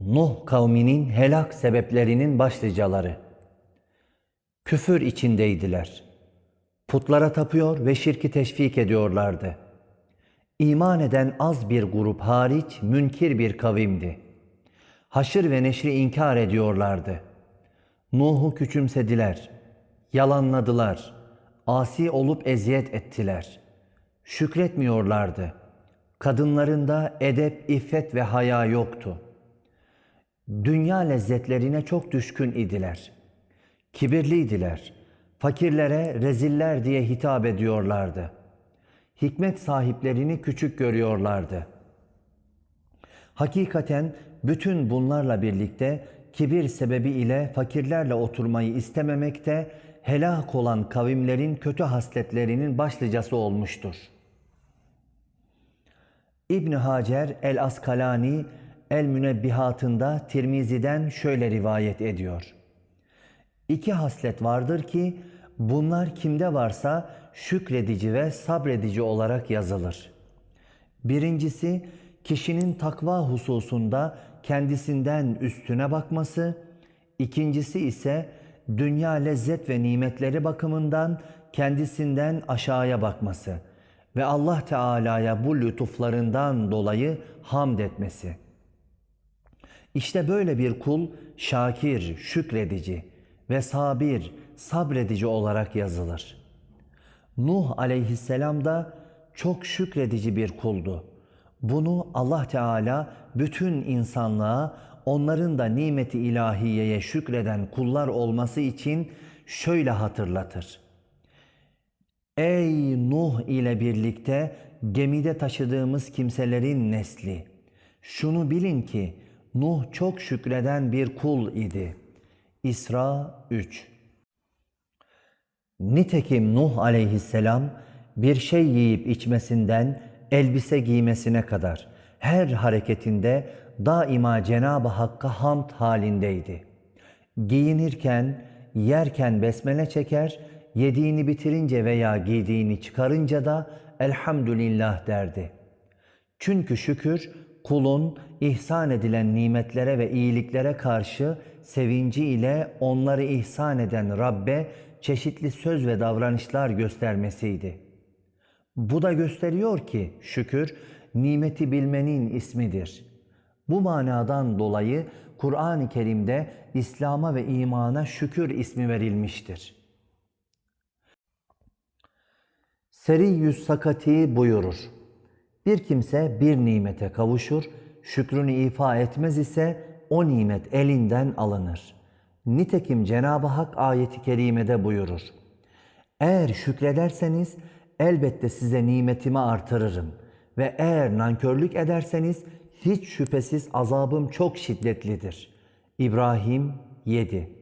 Nuh kavminin helak sebeplerinin başlıcaları. Küfür içindeydiler. Putlara tapıyor ve şirki teşvik ediyorlardı. İman eden az bir grup hariç münkir bir kavimdi. Haşır ve neşri inkar ediyorlardı. Nuh'u küçümsediler, yalanladılar, asi olup eziyet ettiler. Şükretmiyorlardı. Kadınlarında edep, iffet ve haya yoktu. Dünya lezzetlerine çok düşkün idiler. Kibirliydiler. Fakirlere reziller diye hitap ediyorlardı. Hikmet sahiplerini küçük görüyorlardı. Hakikaten bütün bunlarla birlikte kibir sebebi ile fakirlerle oturmayı istememekte helak olan kavimlerin kötü hasletlerinin başlıcası olmuştur. İbn Hacer el Askalani el Münebbihatında Tirmizi'den şöyle rivayet ediyor. İki haslet vardır ki bunlar kimde varsa şükredici ve sabredici olarak yazılır. Birincisi kişinin takva hususunda kendisinden üstüne bakması, ikincisi ise dünya lezzet ve nimetleri bakımından kendisinden aşağıya bakması ve Allah Teala'ya bu lütuflarından dolayı hamd etmesi. İşte böyle bir kul şakir, şükredici ve sabir, sabredici olarak yazılır. Nuh aleyhisselam da çok şükredici bir kuldu. Bunu Allah Teala bütün insanlığa onların da nimeti ilahiyeye şükreden kullar olması için şöyle hatırlatır. Ey Nuh ile birlikte gemide taşıdığımız kimselerin nesli! Şunu bilin ki Nuh çok şükreden bir kul idi. İsra 3 Nitekim Nuh aleyhisselam bir şey yiyip içmesinden elbise giymesine kadar her hareketinde daima Cenab-ı Hakk'a hamd halindeydi. Giyinirken, yerken besmele çeker, yediğini bitirince veya giydiğini çıkarınca da elhamdülillah derdi. Çünkü şükür kulun ihsan edilen nimetlere ve iyiliklere karşı sevinci ile onları ihsan eden Rabbe çeşitli söz ve davranışlar göstermesiydi. Bu da gösteriyor ki şükür nimeti bilmenin ismidir. Bu manadan dolayı Kur'an-ı Kerim'de İslam'a ve imana şükür ismi verilmiştir. Seri Yüz Sakati buyurur. Bir kimse bir nimete kavuşur, şükrünü ifa etmez ise o nimet elinden alınır. Nitekim Cenab-ı Hak ayeti kerimede buyurur. Eğer şükrederseniz elbette size nimetimi artırırım ve eğer nankörlük ederseniz hiç şüphesiz azabım çok şiddetlidir. İbrahim 7